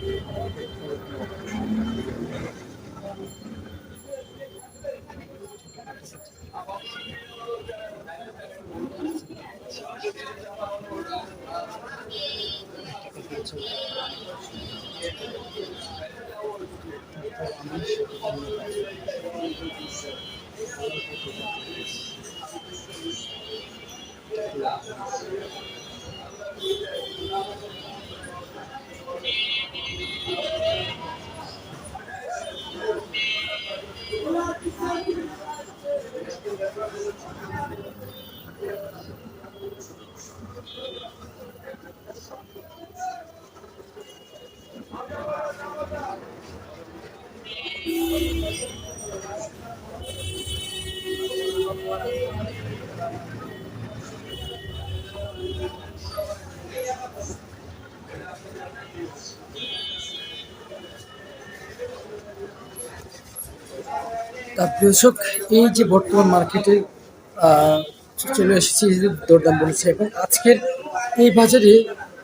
তা দর্শক, এই যে বর্তমান মার্কেটে চলে এসেছি দরদাম বলেছে। এবং আজকের এই বাজারে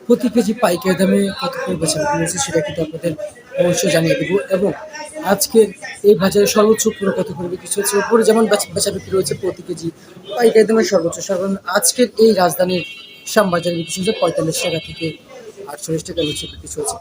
প্রতি কেজি পাইকারি দামে কত করে বেচা সেটা কিন্তু আপনাদের অবশ্যই জানিয়ে দেবো। এবং আজকে এই বাজারে সর্বোচ্চ উপরে কত করে বিক্রি হচ্ছে? উপরে যেমন বেচা- বিক্রি হয়েছে প্রতি কেজি, পাইকারি দামের সর্বোচ্চ। সর্বনিম্ন আজকের এই রাজধানীর শ্যামবাজারে বিক্রি হচ্ছে পঁয়তাল্লিশ টাকা থেকে আটচল্লিশ টাকা নিচে বিক্রি টাকা।